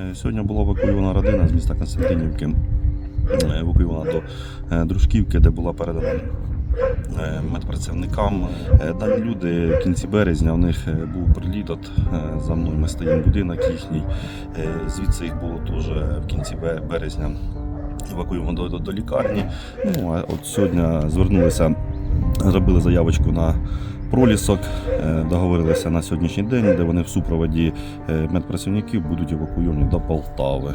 Е, Сьогодні була евакуйована родина з міста Константинівки, е, евакуйована до е, Дружківки, де була передана медпрацівникам. Дані люди в кінці березня у них був приліт от, е, за мною. Ми стоїмо будинок їхній. Звідси їх було теж в кінці березня. Евакуювано до, до, до лікарні. Ну а от сьогодні звернулися, зробили заявочку на пролісок, е, договорилися на сьогоднішній день, де вони в супроводі е, медпрацівників будуть евакуйовані до Полтави.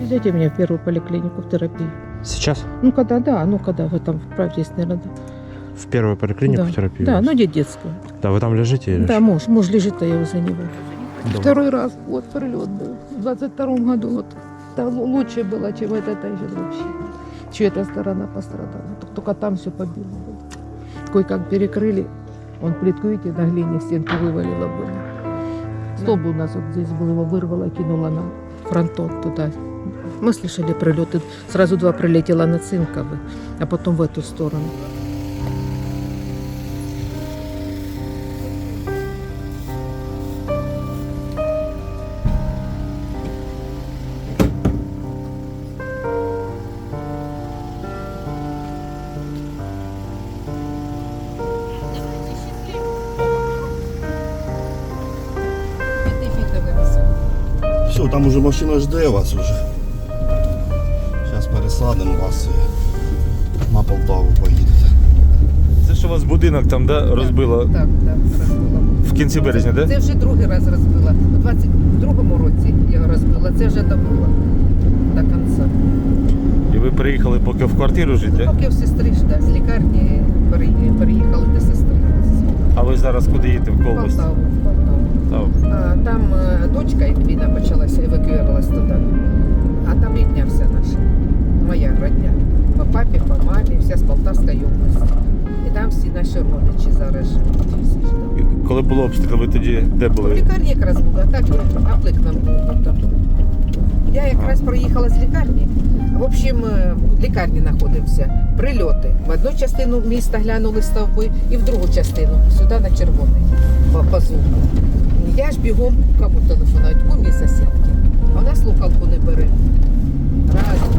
Везете меня в первую поликлинику в терапию. Сейчас? Ну, когда, да, ну, когда вы там вправе есть, наверное, да. В первую поликлинику да. в терапию? Да, ну, где детскую. Да, вы там лежите? или Да, что? муж, муж лежит, а я возле него. Дома. Второй раз, вот, прилет был. В 22 году, вот. Да, л- лучше было, чем этот езжит вообще. Че эта сторона пострадала. Т- Только там все побило было. Кое-как перекрыли. Он плитку, видите, на глине стенку вывалило было. Столб у нас вот здесь был, его вырвало, кинуло на фронтон туда. Мы слышали прилеты. Сразу два прилетело на Цинковый, а потом в эту сторону. Все, там уже машина жде вас уже. Зараз пересадимо вас і на Полтаву поїдете. Це ж у вас будинок там, да, розбило Так, так, розбила. в кінці березня, да? Це вже другий раз розбила. У 22-му році я розбила. Це вже добила до кінця. І ви приїхали поки в квартиру жити, да? Поки в сестри ж да, з лікарні пере- переїхали до сестри. А ви зараз куди їдете в В? Полтаву, в Полтаву. Там. А, там е, дочка, як війна почалася, евакуювалась туди. А там рідня вся наша. Моя родня. По папі, по мамі, вся з Полтавської області. І там всі наші родичі зараз живуть. Всі ж там. Коли було обстріл, ви тоді де В були? лікарні якраз була, так я аплик нам був там. Я якраз проїхала з лікарні. В общем, е, в лікарні знаходимося. Прильоти. В одну частину міста глянули стовби і в другу частину сюди на червоний по, по звуку. Я ж бігом кому телефонують, кумі сусідки. Вона слухалку не бере. Раз,